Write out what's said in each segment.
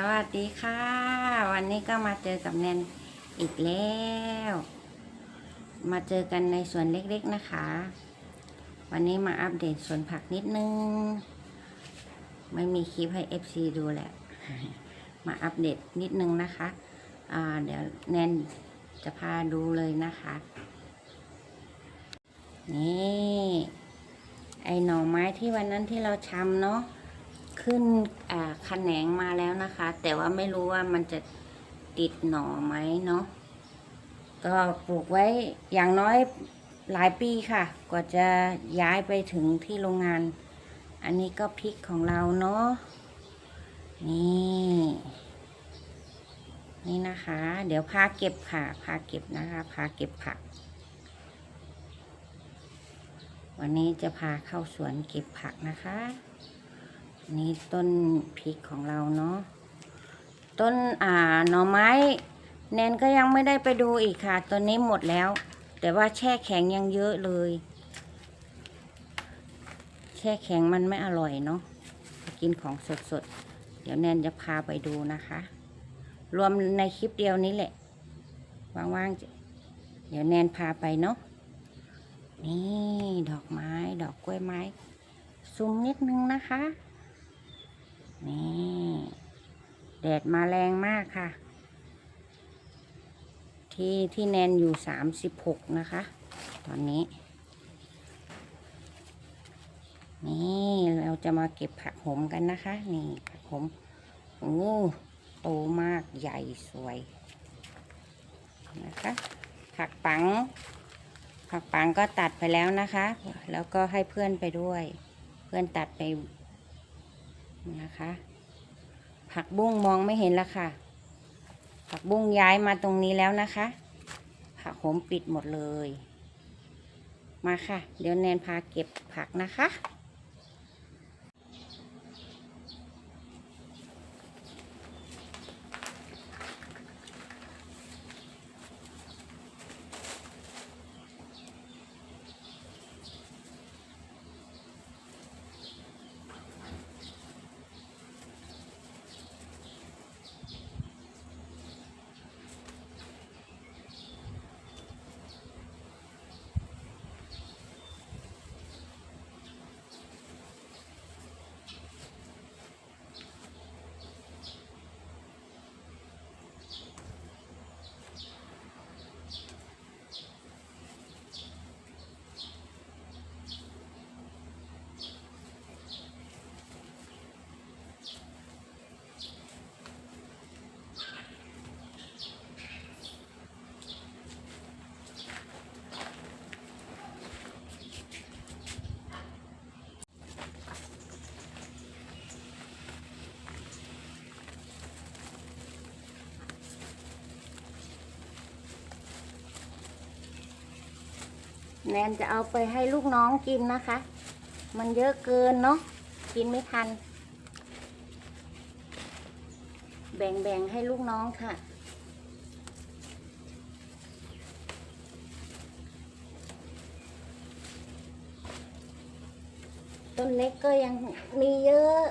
สวัสดีค่ะ วันนี้ก็มาเจอกับแนนอีกแล้ว มาเจอกันในสวนเล็กๆนะคะ วันนี้มาอัปเดตสวนผักนิดนึง ไม่มีคลิปให้ FC ดูแหละ มาอัปเดตนิดนึงนะคะเดี๋ยวแนนจะพาดูเลยนะคะ นี่ ไอหน่อไม้ที่วันนั้นที่เราชำเนาะ ขึ้นขแขนงมาแล้วนะคะ แต่ว่าไม่รู้ว่ามันจะติดหน่อไหมเนาะก็ปลูกไว้อย่างน้อยหลายปีค่ะ กว่าจะย้ายไปถึงที่โรงงาน อันนี้ก็พริกของเราเนาะนี่ นี่นะคะ เดี๋ยวพาเก็บค่ะ พาเก็บนะคะพาเก็บผัก วันนี้จะพาเข้าสวนเก็บผักนะคะ นี่ต้นพริกของเราเนาะต้นอ่าหน่อไม้ แนนก็ยังไม่ได้ไปดูอีกค่ะตัวนี้หมดแล้ว แต่ว่าแช่แข็งยังเยอะเลย แช่แข็งมันไม่อร่อยเนาะกินของสดๆ เดี๋ยวแนนจะพาไปดูนะคะ รวมในคลิปเดียวนี้แหละว่างๆจะเดี๋ยวแนนพาไปเนาะนี่ดอกไม้ดอกกล้วยไม้ ซูมนิดนึงนะคะ นี่แดดมาแรงมากค่ะ ที่ที่แนนอยู่สามสิบหกนะคะ ตอนนี้ นี่เราจะมาเก็บผักหมกันนะคะ นี่ผักหมโอ้โตมากใหญ่สวยนะคะผักปัง ผักปังก็ตัดไปแล้วนะคะ แล้วก็ให้เพื่อนไปด้วย เพื่อนตัดไป นะคะ ผักบุ้งมองไม่เห็นแล้วค่ะ ผักบุ้งย้ายมาตรงนี้แล้วนะคะ ผักโหมปิดหมดเลย มาค่ะ เดี๋ยวแนนพาเก็บผักนะคะ แนนจะเอาไปให้ลูกน้องกินนะคะ มันเยอะเกินเนาะ กินไม่ทัน แบ่งๆให้ลูกน้องค่ะ ต้นเล็กก็ยังมีเยอะ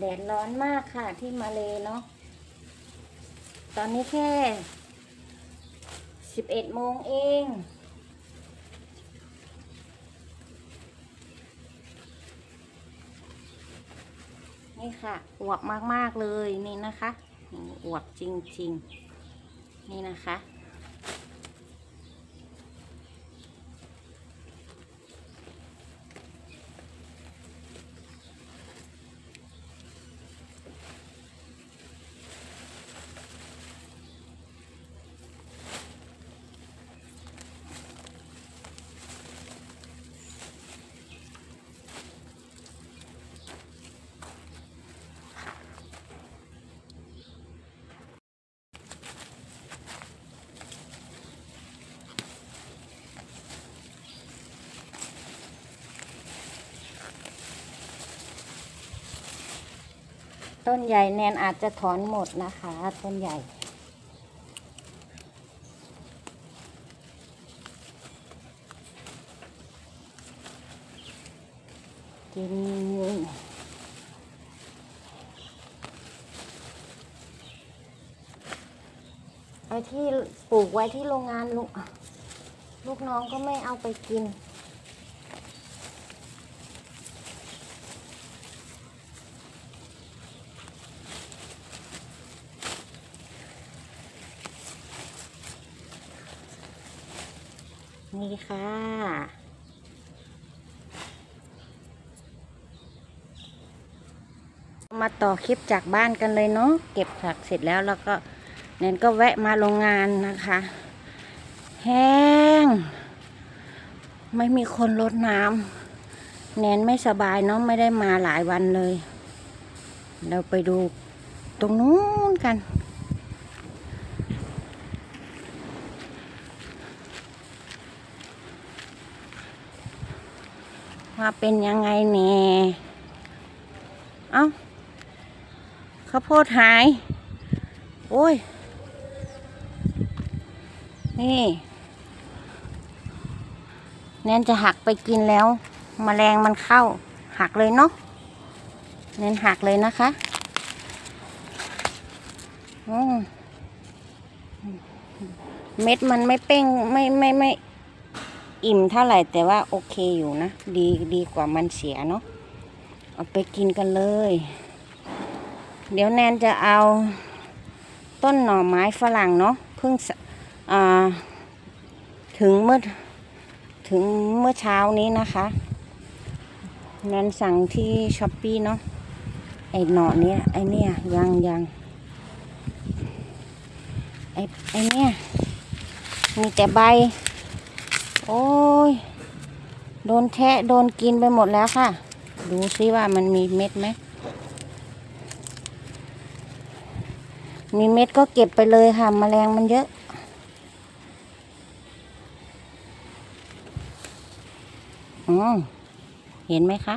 แดดร้อนมากค่ะที่มาเลยเนาะ ตอนนี้แค่11โมงเอง นี่ค่ะ อวบมาก ๆ เลยนี่นะคะ อวบจริง ๆ นี่นะคะ ต้นใหญ่แนนอาจจะถอนหมดนะคะ ต้นใหญ่ กินไอ้ที่ปลูกไว้ที่โรงงานลูกลูกน้องก็ไม่เอาไปกิน นี่ค่ะ มาต่อคลิปจากบ้านกันเลยเนาะเก็บผักเสร็จแล้วแล้วก็แนนก็แวะมาโรงงานนะคะ แห้ง ไม่มีคนรดน้ำแนนไม่สบายเนาะไม่ได้มาหลายวันเลย เราไปดูตรงนู้นกัน ว่าเป็นยังไงแน่เอ้าข้าวโพดหาย โอ้ย นี่แนนจะหักไปกินแล้วมแมลงมันเข้า หักเลยเนาะแนนหักเลยนะคะอเม็ดมันไม่เป้งไม่ไม่ไม่ อิ่มเท่าไหร่แต่ว่าโอเคอยู่นะ ดีดีกว่ามันเสียเนาะเอาไปกินกันเลย เดี๋ยวแนนจะเอาต้นหน่อไม้ฝรั่งเนาะเพิ่งอ่าถึงเมื่อถึงเมื่อเช้านี้นะคะแนนสั่งที่ช้อปปี้เนาะไอหน่อเนี้ยไอเนี้ยยังยังไอไอเนี้ยมีแต่ใบ โอ้ย โดนแทะโดนกินไปหมดแล้วค่ะ ดูซิว่ามันมีเม็ดไหม มีเม็ดก็เก็บไปเลยค่ะมแมลงมันเยอะ อืมเห็นไหมคะ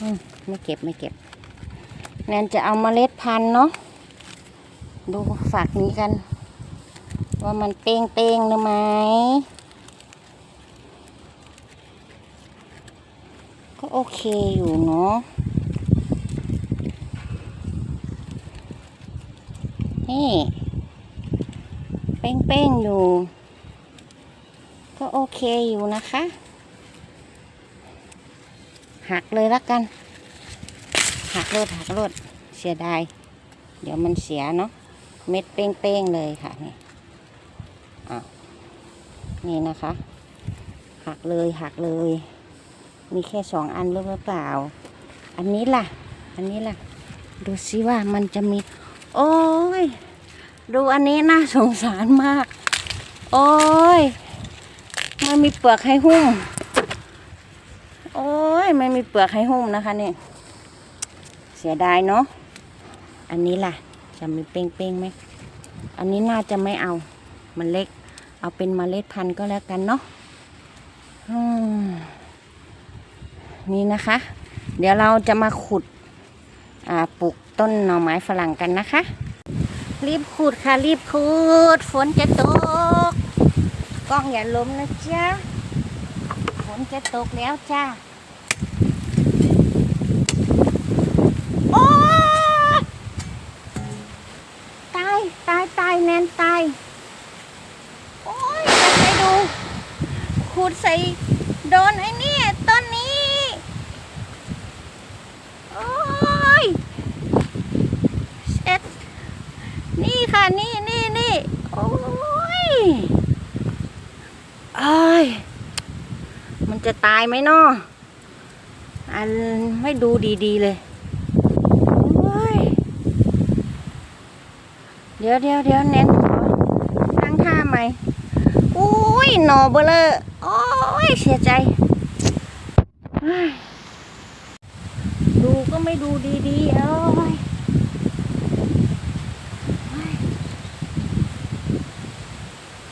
อืมไม่เก็บไม่เก็บ แนนจะเอามเมล็ดพันธุ์เนาะ ดูฝากนี้กัน ว่ามันเป้งเป้งหรือไหมก็โอเคอยู่เนาะนี่เป้งเป้งอยู่ ก็โอเคอยู่นะคะ หักเลยละกัน หักรดหักรดเสียดาย เดี๋ยวมันเสียเนาะ เม็ดเป้งๆเลยค่ะนี่ นี่นะคะ หักเลยหักเลย มีแค่สองอันหรือเปล่า อันนี้ล่ะ อันนี้ล่ะ ดูซิว่ามันจะมี โอ้ย ดูอันนี้น่าสงสารมาก โอ้ยไม่มีเปลือกให้หุ้ม โอ้ยไม่มีเปลือกให้หุ้มนะคะเนี่ยเสียดายเนาะ อันนี้ล่ะ จะมีเป้งๆไหม อันนี้น่าจะไม่เอา มันเล็ก เอาเป็นเมล็ดพันธุ์ก็แล้วกันเนาะนี่นะคะ เดี๋ยวเราจะมาขุดปลูกต้นหน่อไม้ฝรั่งกันนะคะ รีบขุดค่ะรีบขุด ฝนจะตก กล้องอย่าล้มนะจ๊ะ ฝนจะตกแล้วจ้าโอ้ตายตายตายแนนตาย ดใส่โดนไอ้นี่ต้นนี้ โอ้ยเอ็ดนี่ค่ะนี่นี่นี่โอ้ยเอ้ยมันจะตายไหมนาะอันไม่ดูดีๆเลยเดี๋ยวเดี๋ยวเดี๋ยวเน้นขอตั้งท่าใหม่อุ้ยหนอเบลอ โอ้ยเสียใจเฮ้ยดูก็ไม่ดูดีๆ เอ้ยเฮ้ย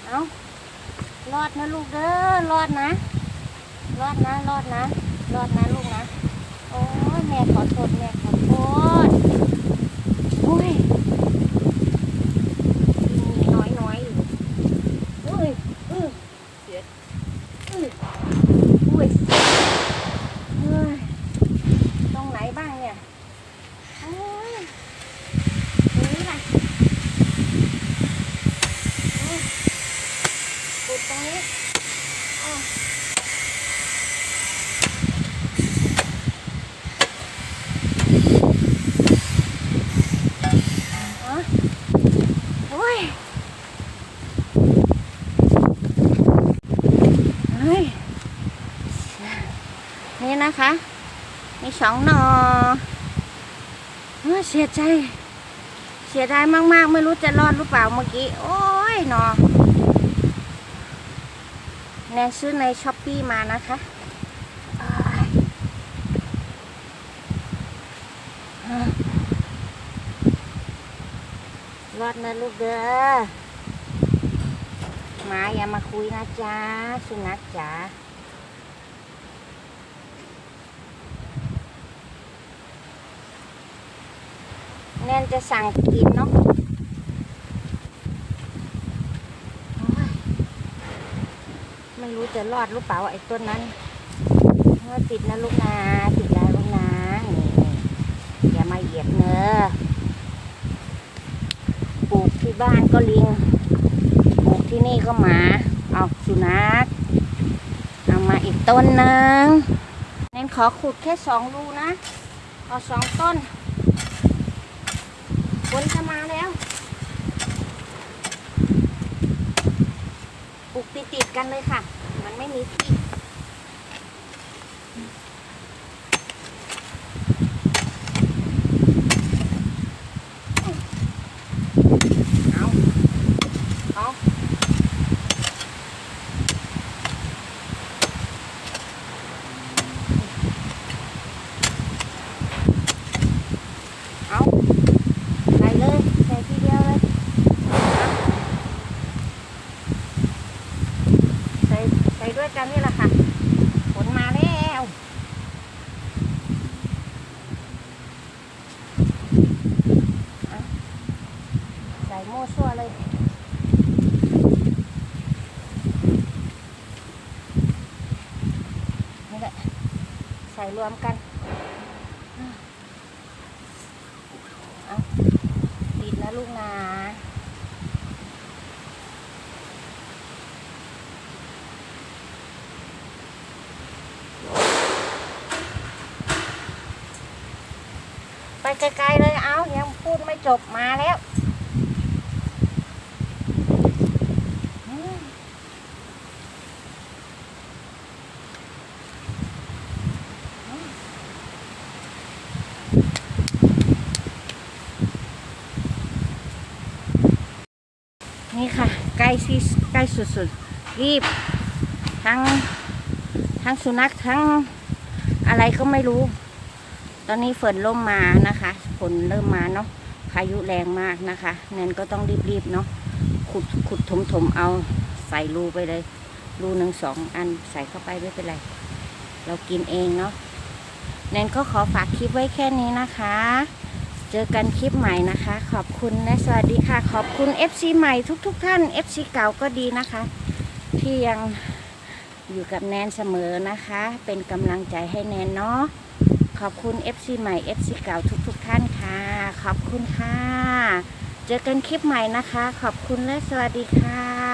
เอารอดนะลูกเด้อ รอดนะ รอดนะ รอดนะ รอดนะลูกนะ โอ้ยแม่ขอโทษแม่ขอโทษโอ้ย มีน้อยน้อยๆอยู่อุ้ยอือเสียอืออุ้ยเฮ้ยตรงไหนบ้างเนี่ยโอ้ยตรงนี้ล่ะอือปุดตรงนี้อ้าวอ๋อโอ้ย เฮ้ยนี่นะคะ มีส องหนอเฮ้ยเสียใจ เสียดายมากๆ ไม่รู้จะรอดหรือเปล่าเมื่อกี้ โอ้ยหนอแนนซื้อในช้อปปี้มานะคะรอดนะลูกเด้อหมาอย่ามาคุยนะจ๊ะสุนัขจ๋า แนนจะสั่งกินเนาะไม่รู้จะรอดหรือเปล่าไอ้ต้นนั้นเมื่อติดนะลูกนะติดแล้วลูกนะนี่อย่ามาเหยียบเนอปลูกที่บ้านก็ลิงปลูกที่นี่ก็หมาเอาสุนัขเอามาอีกต้นนึงเน้นขอขุดแค่สองรูนะเอาสองต้น นจะมาแล้ว ปลูกติดๆกันเลยค่ะ มันไม่มีที่ เอาเอาเอาใส่เลย ใส่ทีเดียวเลยเอาใส่ใส่ ด้วยกันนี่แหละค่ะฝนมาแล้วใส่โม่ซั่วเลยนี่แหละใส่รวมกันเอาปิดนะลูกนะ ไปไกลๆเลยเอายังพูดไม่จบมาแล้วนี่ค่ะใกล้ที่ใกล้สุดๆ รีบ ทั้ง ทั้งสุนัขทั้งอะไรก็ไม่รู้ ตอนนี้ฝนเริ่มมานะคะฝนเริ่มมาเนาะพายุแรงมากนะคะเนนก็ต้องรีบๆเนาะขุดขุดถมถมเอาใส่รูไปเลย รูหนึ่งสองอันใส่เข้าไปไม่เป็นไร เรากินเองเนาะเนนก็ขอฝากคลิปไว้แค่นี้นะคะ เจอกันคลิปใหม่นะคะ ขอบคุณและสวัสดีค่ะ ขอบคุณ FC ใหม่ทุกๆทท่าน FC เก่าก็ดีนะคะ ที่ยังอยู่กับแนนเสมอนะคะ เป็นกำลังใจให้แนนเนาะ ขอบคุณ FC ใหม่ FC เก่าทุกๆทท่านค่ะ ขอบคุณค่ะ เจอกันคลิปใหม่นะคะ ขอบคุณและสวัสดีค่ะ